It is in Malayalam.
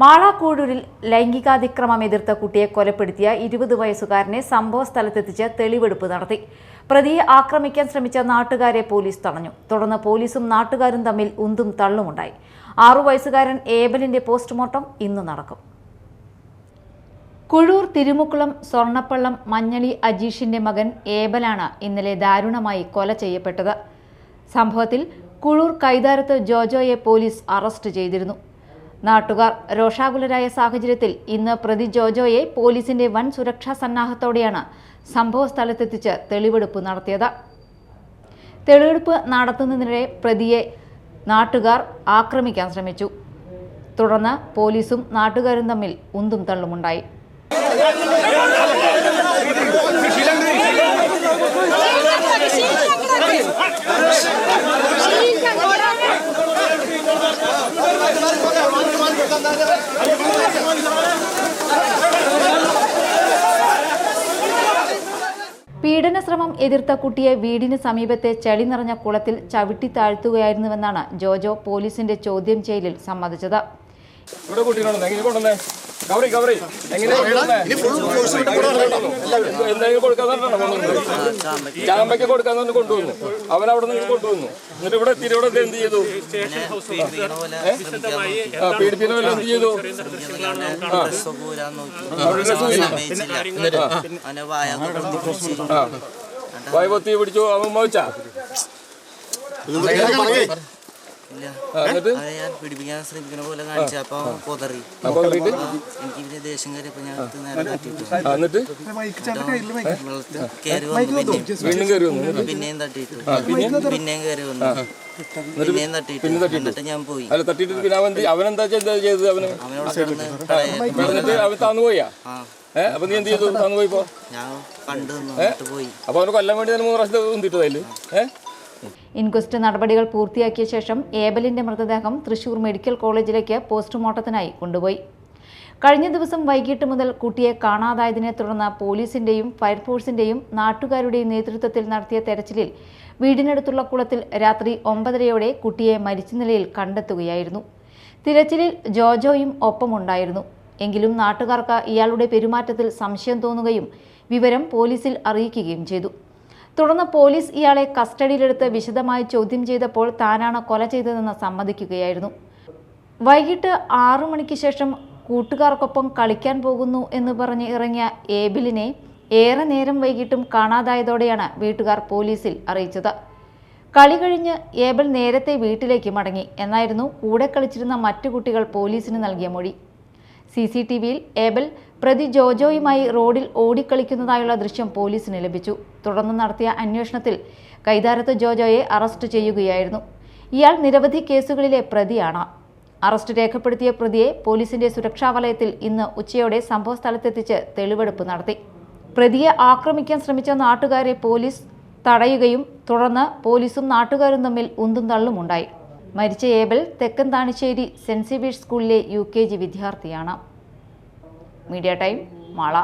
മാളാക്കൂടൂരിൽ ലൈംഗികാതിക്രമം എതിർത്ത കുട്ടിയെ കൊലപ്പെടുത്തിയ ഇരുപത് വയസ്സുകാരനെ സംഭവ സ്ഥലത്തെത്തിച്ച് തെളിവെടുപ്പ് നടത്തി. പ്രതിയെ ആക്രമിക്കാൻ ശ്രമിച്ച നാട്ടുകാരെ പോലീസ് തടഞ്ഞു. തുടർന്ന് പോലീസും നാട്ടുകാരും തമ്മിൽ ഉന്തും തള്ളുമുണ്ടായി. ആറു വയസ്സുകാരൻ ഏബലിന്റെ പോസ്റ്റ്മോർട്ടം ഇന്ന് നടക്കും. കുഴൂർ തിരുമുക്കുളം സ്വർണപ്പള്ളം മഞ്ഞളി അജീഷിന്റെ മകൻ ഏബലാണ് ഇന്നലെ ദാരുണമായി കൊല ചെയ്യപ്പെട്ടത്. സംഭവത്തിൽ കുഴൂർ കൈതാരത്ത് ജോജോയെ പോലീസ് അറസ്റ്റ് ചെയ്തിരുന്നു. നാട്ടുകാർ രോഷാകുലരായ സാഹചര്യത്തിൽ ഇന്ന് പ്രതി ജോജോയെ പോലീസിന്റെ വൻ സുരക്ഷാ സന്നാഹത്തോടെയാണ് സംഭവ സ്ഥലത്തെത്തിച്ച് തെളിവെടുപ്പ് നടത്തിയത്. തെളിവെടുപ്പ് നടത്തുന്നതിനിടെ പ്രതിയെ നാട്ടുകാർ ആക്രമിക്കാൻ ശ്രമിച്ചു. തുടർന്ന് പോലീസും നാട്ടുകാരും തമ്മിൽ ഉന്തും തള്ളുമുണ്ടായി. പീഡനശ്രമം എതിർത്ത കുട്ടിയെ വീടിന് സമീപത്തെ ചെളി നിറഞ്ഞ കുളത്തിൽ ചവിട്ടി താഴ്ത്തുകയായിരുന്നുവെന്നാണ് ജോജോ പോലീസിന്റെ ചോദ്യം ചെയ്യലിൽ സമ്മതിച്ചത്. കൊണ്ടുവന്നേ എങ്ങനെ കൊണ്ടുവന്നേ? എന്തെങ്കിലും കൊടുക്കാന്ന് കൊണ്ടുവന്നത് ചാമ്പയ്ക്ക് കൊടുക്കാന്ന് പറഞ്ഞ് കൊണ്ടുവന്നു അവൻ അവിടെ നിന്ന് കൊണ്ടുവന്നു എന്നിട്ട് ഇവിടെ ഇവിടെ എന്ത് ചെയ്തു ആ പീഡിപ്പിക്കുന്ന വല്ല എന്ത് ചെയ്തു ആ വായ്പത്തി പിടിച്ചു അവൻ മോച്ചാ എന്നിട്ട്? ഞാൻ പിടിപ്പിക്കാൻ ശ്രമിക്കുന്ന പോലെ കാണിച്ച അപ്പൊ പൊതറി. അപ്പൊ വീട്ടിൽ എനിക്ക് പിന്നെ ദേഷ്യം കയറിയപ്പോ ഞാൻ എടുത്ത് നേരെ ആ, എന്നിട്ട്? വെള്ളത്തിൽ കയറി വന്നു പിന്നെയും. വന്നു എന്നിട്ട്? പിന്നെയും തട്ടിയിട്ടു. പിന്നെയും കയറി വന്നു. പിന്നെയും തട്ടിയിട്ടു. എന്നിട്ട് ഞാൻ പോയി. അല്ല തട്ടിയിട്ട് പിന്നെ അവൻ എന്ത്- എന്താ ചെയ്ത- ചെയ്തത് അവന്? അവനോട് എന്നിട്ട് അവൻ താന്നു പോയാ? ഏഹ് അപ്പൊ നീ എന്ത് ചെയ്തു? താന്നു പോയിപ്പോ ഞാൻ കണ്ടു പോയി. അപ്പൊ അവന് കൊല്ലാൻ വേണ്ടി തന്നെ മൂന്ന് പ്രാവശ്യം ഉന്തിട്ടതല്ലേ ഏഹ് ഇൻക്വസ്റ്റ് നടപടികൾ പൂർത്തിയാക്കിയ ശേഷം ഏബലിന്റെ മൃതദേഹം തൃശൂർ മെഡിക്കൽ കോളേജിലേക്ക് പോസ്റ്റ്മോർട്ടത്തിനായി കൊണ്ടുപോയി. കഴിഞ്ഞ ദിവസം വൈകിട്ട് മുതൽ കുട്ടിയെ കാണാതായതിനെ തുടർന്ന് പോലീസിന്റെയും ഫയർഫോഴ്സിന്റെയും നാട്ടുകാരുടെയും നേതൃത്വത്തിൽ നടത്തിയ തെരച്ചിലിൽ വീടിനടുത്തുള്ള കുളത്തിൽ രാത്രി ഒമ്പതരയോടെ കുട്ടിയെ മരിച്ച നിലയിൽ കണ്ടെത്തുകയായിരുന്നു. തിരച്ചിലിൽ ജോജോയും ഒപ്പമുണ്ടായിരുന്നു. എങ്കിലും നാട്ടുകാർക്ക് ഇയാളുടെ പെരുമാറ്റത്തിൽ സംശയം തോന്നുകയും വിവരം പോലീസിൽ അറിയിക്കുകയും ചെയ്തു. തുടർന്ന് പോലീസ് ഇയാളെ കസ്റ്റഡിയിലെടുത്ത് വിശദമായി ചോദ്യം ചെയ്തപ്പോൾ താനാണ് കൊല ചെയ്തതെന്ന് സമ്മതിക്കുകയായിരുന്നു. വൈകിട്ട് ആറു മണിക്ക് ശേഷം കൂട്ടുകാർക്കൊപ്പം കളിക്കാൻ പോകുന്നു എന്ന് പറഞ്ഞ് ഇറങ്ങിയ ഏബിലിനെ ഏറെ നേരം വൈകിട്ടും കാണാതായതോടെയാണ് വീട്ടുകാർ പോലീസിൽ അറിയിച്ചത്. കളി കഴിഞ്ഞ് ഏബൽ നേരത്തെ വീട്ടിലേക്ക് മടങ്ങി. എന്നായിരുന്നു കൂടെ കളിച്ചിരുന്ന മറ്റു കുട്ടികൾ പോലീസിന് നൽകിയ മൊഴി. സി സി ടി വിയിൽ ഏബൽ പ്രതി ജോജോയുമായി റോഡിൽ ഓടിക്കളിക്കുന്നതായുള്ള ദൃശ്യം പോലീസിന് ലഭിച്ചു. തുടർന്ന് നടത്തിയ അന്വേഷണത്തിൽ കൈതാരത്ത് ജോജോയെ അറസ്റ്റ് ചെയ്യുകയായിരുന്നു. ഇയാൾ നിരവധി കേസുകളിലെ പ്രതിയാണ്. അറസ്റ്റ് രേഖപ്പെടുത്തിയ പ്രതിയെ പോലീസിന്റെ സുരക്ഷാ വലയത്തിൽ ഇന്ന് ഉച്ചയോടെ സംഭവസ്ഥലത്തെത്തിച്ച് തെളിവെടുപ്പ് നടത്തി. പ്രതിയെ ആക്രമിക്കാൻ ശ്രമിച്ച നാട്ടുകാരെ പോലീസ് തടയുകയും തുടർന്ന് പോലീസും നാട്ടുകാരും തമ്മിൽ ഉന്തും തള്ളുമുണ്ടായി മരിച്ച ഏബൽ തെക്കൻ താണിശ്ശേരി സേവിയേഴ്സ് സ്കൂളിലെ യു വിദ്യാർത്ഥിയാണ്. Media time Mala